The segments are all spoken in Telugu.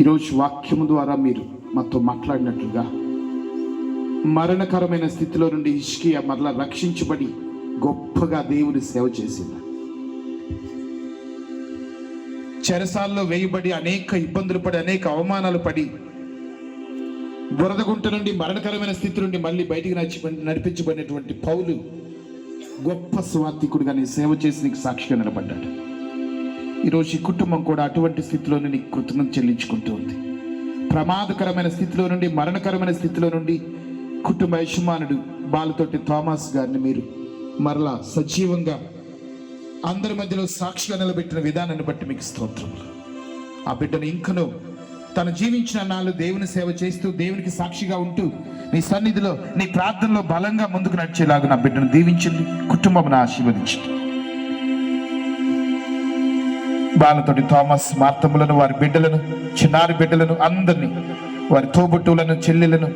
ఈరోజు వాక్యము ద్వారా మీరు మాతో మాట్లాడినట్లుగా మరణకరమైన స్థితిలో నుండి ఇష్కియా మరలా రక్షించబడి గొప్పగా దేవుని సేవ చేసింది. చెరసాల్లో వేయబడి అనేక ఇబ్బందులు పడి అనేక అవమానాలు పడి బురదగుంట నుండి మరణకరమైన స్థితి నుండి మళ్ళీ బయటికి నడిచి నడిపించబడినటువంటి పౌలు గొప్ప స్వార్థికుడిగా నీ సేవ చేసి నీకు సాక్షిగా నిలబడ్డాడు. ఈరోజు ఈ కుటుంబం కూడా అటువంటి స్థితిలోనే నీకు కృతజ్ఞత చెల్లించుకుంటూ ఉంది. ప్రమాదకరమైన స్థితిలో నుండి మరణకరమైన స్థితిలో నుండి కుటుంబ యజమానుడు బాలతోటి థామస్ గారిని మీరు మరలా సజీవంగా అందరి మధ్యలో సాక్షిగా నిలబెట్టిన విధానాన్ని బట్టి మీకు స్తోత్రములు ఆ బిడ్డను ఇంకనూ తను జీవించిన నాళ్ళు దేవుని సేవ చేస్తూ దేవునికి సాక్షిగా ఉంటూ నీ సన్నిధిలో నీ ప్రార్థనలో బలంగా ముందుకు నడిచేలాగా నా బిడ్డను దీవించింది కుటుంబం ఆశీర్వదించింది బాలతోటి థామస్ మార్తములను వారి బిడ్డలను చిన్నారి బిడ్డలను అందరినీ వారి తోబుట్టువులను చెల్లెలను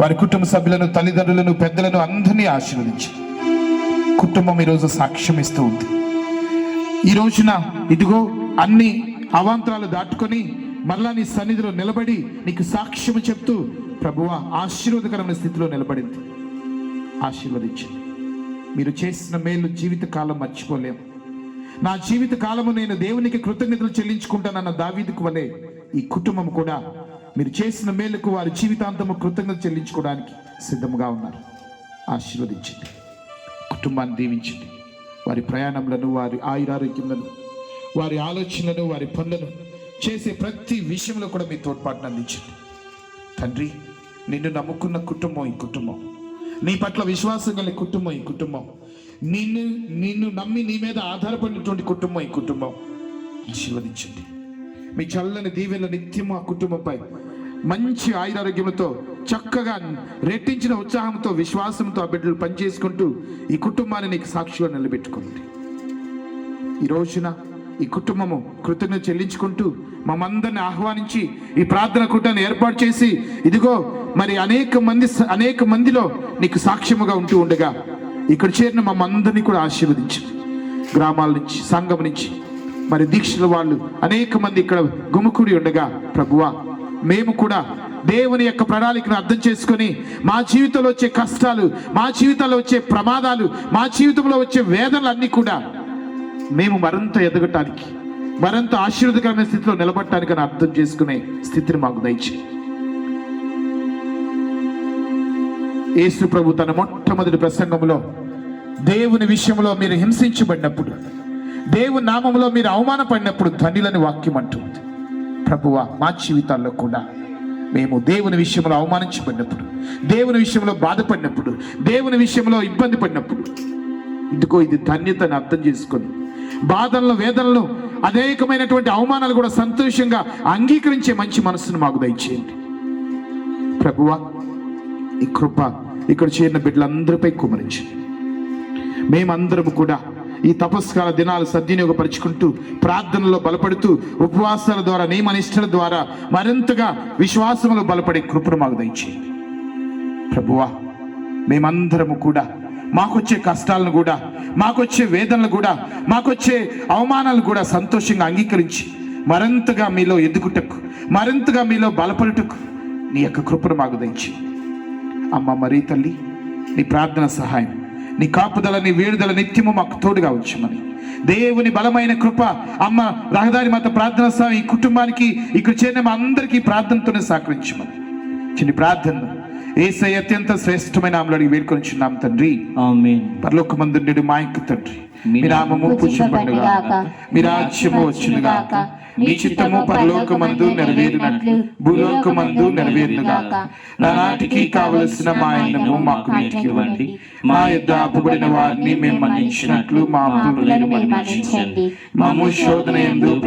వారి కుటుంబ సభ్యులను తల్లిదండ్రులను పెద్దలను అందరినీ ఆశీర్వదించి. కుటుంబం ఈరోజు సాక్ష్యం ఇస్తూ ఉంది. ఈ రోజున ఇదిగో అన్ని అవాంతరాలు దాటుకొని మరలా నీ సన్నిధిలో నిలబడి నీకు సాక్ష్యం చెప్తూ ప్రభువ ఆశీర్వాదకరమైన స్థితిలో నిలబడింది. ఆశీర్వదించింది మీరు చేసిన మేలు జీవిత కాలం మర్చిపోలేము. నా జీవిత కాలము నేను దేవునికి కృతజ్ఞతలు చెల్లించుకుంటానన్న దావీదుకు వలె ఈ కుటుంబం కూడా మీరు చేసిన మేలుకు వారి జీవితాంతము కృతజ్ఞత చెల్లించుకోవడానికి సిద్ధంగా ఉన్నారు. ఆశీర్వదించింది కుటుంబాన్ని దీవించింది వారి ప్రయాణములను వారి ఆయురారోగ్యములను వారి ఆలోచనలను వారి పనులను చేసే ప్రతి విషయంలో కూడా మీ తోడ్పాటును అందించండి. తండ్రి నిన్ను నమ్ముకున్న కుటుంబం ఈ కుటుంబం. నీ పట్ల విశ్వాసం కలిగిన కుటుంబం ఈ కుటుంబం. నిన్ను నిన్ను నమ్మి నీ మీద ఆధారపడినటువంటి కుటుంబం ఈ కుటుంబం. ఆశీర్వదించండి. మీ చల్లని దీవెన నిత్యం ఆ కుటుంబంపై మంచి ఆయురారోగ్యంతో చక్కగా రెట్టించిన ఉత్సాహంతో విశ్వాసంతో ఆ బిడ్డలు పనిచేసుకుంటూ ఈ కుటుంబాన్ని నీకు సాక్షిగా నిలబెట్టుకోండి. ఈ రోజున ఈ కుటుంబము కృతజ్ఞత చెల్లించుకుంటూ మమ్మందరిని ఆహ్వానించి ఈ ప్రార్థన కూటాన్ని ఏర్పాటు చేసి ఇదిగో మరి అనేక మంది అనేక మందిలో నీకు సాక్ష్యముగా ఉంటూ ఉండగా ఇక్కడ చేరిన మమ్మందరినీ కూడా ఆశీర్వదించు. గ్రామాల నుంచి సంఘం నుంచి. మరి దీక్షల వాళ్ళు అనేక మంది ఇక్కడ గుమికూడి ఉండగా ప్రభువా మేము కూడా దేవుని యొక్క ప్రణాళికను అర్థం చేసుకొని మా జీవితంలో వచ్చే కష్టాలు మా జీవితంలో వచ్చే ప్రమాదాలు మా జీవితంలో వచ్చే వేదనలు అన్నీ కూడా మేము మరింత ఎదగటానికి మరింత ఆశీర్వదకరమైన స్థితిలో నిలబడటానికి అని అర్థం చేసుకునే స్థితిని మాకు దయచే యేసు ప్రభు తన మొట్టమొదటి ప్రసంగంలో దేవుని విషయంలో మీరు హింసించబడినప్పుడు దేవుని నామంలో మీరు అవమానపడినప్పుడు ధనిలని వాక్యం అంటుంది ప్రభువ మా జీవితాల్లో కూడా మేము దేవుని విషయంలో అవమానించబడినప్పుడు దేవుని విషయంలో బాధపడినప్పుడు దేవుని విషయంలో ఇబ్బంది పడినప్పుడు ఇదిగో ఇది ధన్యతను అర్థం చేసుకొని బాధలను వేదనలు అనేకమైనటువంటి అవమానాలు కూడా సంతోషంగా అంగీకరించే మంచి మనసును మాకు దయచేయండి. ప్రభువా ఈ కృప ఇక్కడ చేరిన బిడ్డలందరిపై కుమరించండి మేమందరము కూడా ఈ తపస్కాల దినాలు సద్వినియోగపరుచుకుంటూ ప్రార్థనలో బలపడుతూ ఉపవాసాల ద్వారా నియమనిష్టల ద్వారా మరింతగా విశ్వాసంలో బలపడే కృపను మాకు దయచేయండి. ప్రభువా మేమందరము కూడా మాకొచ్చే కష్టాలను కూడా మాకొచ్చే వేదనలు కూడా మాకొచ్చే అవమానాలు కూడా సంతోషంగా అంగీకరించి మరింతగా మీలో ఎదుగుటకు మరింతగా మీలో బలపడుటకు నీ యొక్క కృపను మాకు దయచి అమ్మ మరీ తల్లి నీ ప్రార్థన సహాయం. నీ కాపుదల నీ వేడుదల నిత్యము మాకు తోడుగా వచ్చమని దేవుని బలమైన కృప అమ్మ రహదారి మాత ప్రార్థన స్వామి ఈ కుటుంబానికి ఇక్కడ చేరిన మా అందరికీ ప్రార్థనతోనే సహకరించమని. చిన్ని ప్రార్థన ఏసై అత్యంత శ్రేష్టమైన అడిగి వేడుకొనిచున్నాం తండ్రి. ఆమేన్. పరలోకమందుండెడు మా యొక్క తండ్రి. మీ నామము పూజింపబడుగాక. మీ రాజ్యము వచ్చునుగాక. మీ చిత్తము పరలోకమందు నెరవేరినట్లు. భూలోకమందు నెరవేరునుగాక. నానాటికి కావలసిన మా అన్నము మాకు నేటికి ఇవ్వండి మా యొద్ద అప్పుబడిన వారిని మేము మన్నించినట్లు మా అప్పులను మన్నించండి. మా శోధన ఎందు